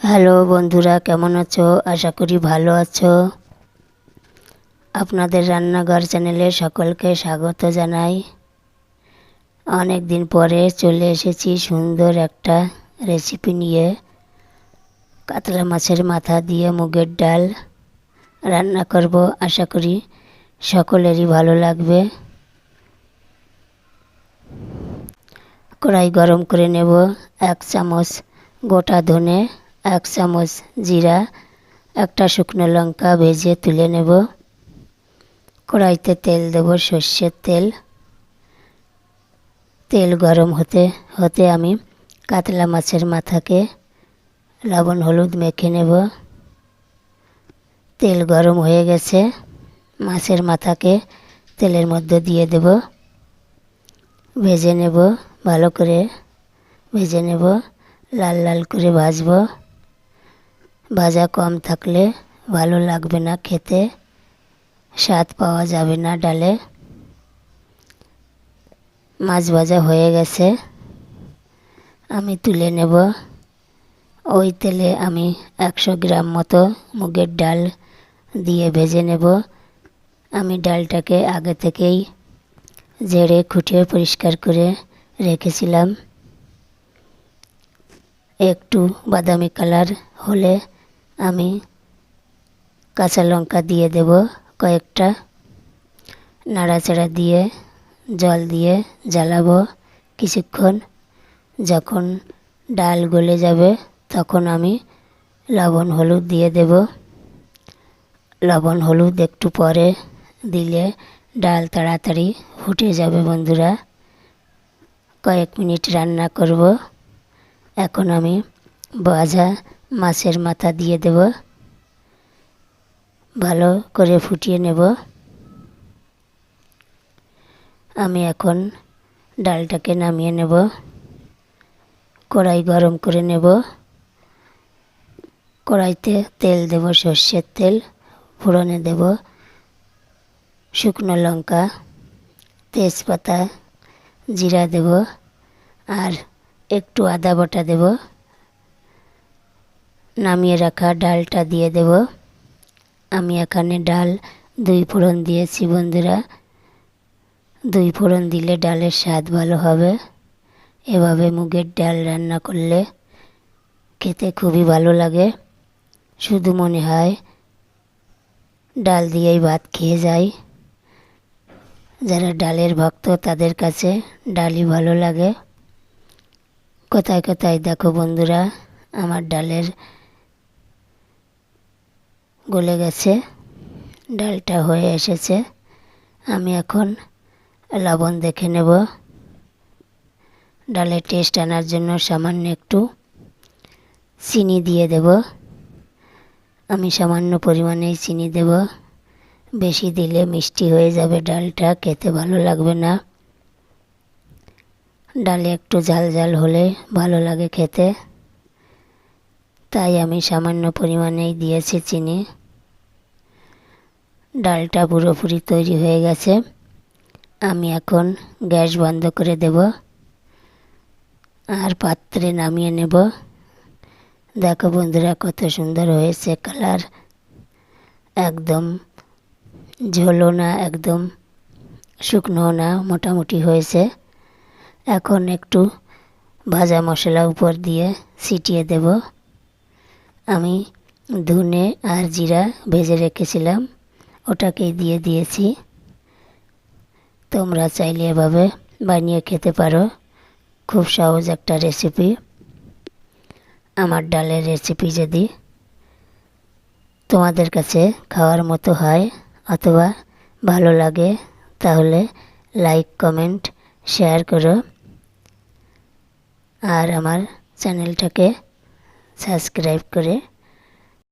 Hello বন্ধুরা, কেমন আছো? আশা করি ভালো আছো। আপনাদের রান্নাঘর চ্যানেলে সকলকে স্বাগত জানাই। অনেক দিন পরে চলে এসেছি সুন্দর একটা রেসিপি নিয়ে। কাতলা মাছের মাথা দিয়ে মুগের ডাল রান্না করব, আশা করি সকলেরই ভালো লাগবে। কড়াই গরম করে নেব এক চামচ গোটা ধনে। এক চামচ জিরা, একটা শুকনো লঙ্কা ভেজে তুলে নেব। কড়াইতে তেল দেব সর্ষের তেল। তেল গরম হতে হতে আমি কাতলা মাছের মাথাকে লবণ, হলুদ মেখে নেব। তেল গরম হয়ে গেছে, মাছের মাথাকে তেলের মধ্যে দিয়ে দেব। ভেজে নেব, ভালো করে ভেজে নেব, লাল লাল করে ভাজবো। ভাজা কম থাকলে ভালো লাগবে না খেতে। স্বাদ পাওয়া যাবে না ডালে। মাছ ভাজা হয়ে গেছে। আমি তুলে নেব। ওই তেলে আমি একশো গ্রাম মতো মুগের ডাল দিয়ে ভেজে নেব। আমি ডালটাকে আগে থেকেই ঝেড়ে খুঁটিয়ে পরিষ্কার করে রেখেছিলাম। একটু বাদামি কালার হলে আমি কাঁচা লঙ্কা দিয়ে দেব কয়েকটা, নাড়াচাড়া দিয়ে, জল দিয়ে জ্বালাবো কিছুক্ষণ। যখন ডাল গলে যাবে, তখন আমি লবণ হলুদ দিয়ে দেব। লবণ হলুদ একটু পরে দিলে ডাল তাড়াতাড়ি ফুটে যাবে বন্ধুরা। কয়েক মিনিট রান্না করব। এখন আমি ভাজা মাছের মাথা দিয়ে দেব। ভালো করে ফুটিয়ে নেব। আমি এখন ডালটাকে নামিয়ে নেব। কড়াই গরম করে নেব। কড়াইতে তেল দেব, সর্ষের তেল, ফোড়নে দেব, শুকনো লঙ্কা, তেজপাতা, জিরা দেব, আর একটু আদা বটা দেব। নামিয়ে রাখা ডালটা দিয়ে দেব। আমি এখানে ডাল দুই ফোড়ন দিয়েছি, বন্ধুরা। দুই ফোড়ন দিলে ডালের স্বাদ ভালো হবে। এভাবে মুগের ডাল রান্না করলে খেতে খুবই ভালো লাগে। শুধু মনে হয় ডাল দিয়েই ভাত খেয়ে যায় যারা ডালের ভক্ত, তাদের কাছে ডালই ভালো লাগে। কোথায় কোথায় দেখো বন্ধুরা, আমার ডালের গলে গেছে, ডালটা হয়ে এসেছে। আমি এখন লবণ দেখে নেব। ডালের টেস্ট আনার জন্য সামান্য একটু চিনি দিয়ে দেব। আমি সামান্য পরিমাণেই চিনি দেব। বেশি দিলে মিষ্টি হয়ে যাবে ডালটা, খেতে ভালো লাগবে না। ডালে একটু ঝাল ঝাল হলে ভালো লাগে খেতে। তাই আমি সামান্য পরিমাণেই দিয়েছি চিনি। ডালটা পুরোপুরি তৈরি হয়ে গেছে। আমি এখন গ্যাস বন্ধ করে দেব আর পাত্রে নামিয়ে নেব। দেখো বন্ধুরা, কত সুন্দর হয়েছে কালার। একদম ঝোলো না, একদম শুকনো না, মোটামুটি হয়েছে। এখন একটু ভাজা মশলা উপর দিয়ে ছিটিয়ে দেব। আমি ধনে আর জিরা ভেজে রেখেছিলাম। ওটাকেই দিয়ে দিয়েছি। তোমরা চাইলে এভাবে বানিয়ে খেতে পারো। খুব সহজ একটা রেসিপি আমার ডালের রেসিপি যদি তোমাদের কাছে খাওয়ার মতো হয় অথবা ভালো লাগে, তাহলে লাইক কমেন্ট শেয়ার করো। আর আমার চ্যানেলটাকে সাবস্ক্রাইব করে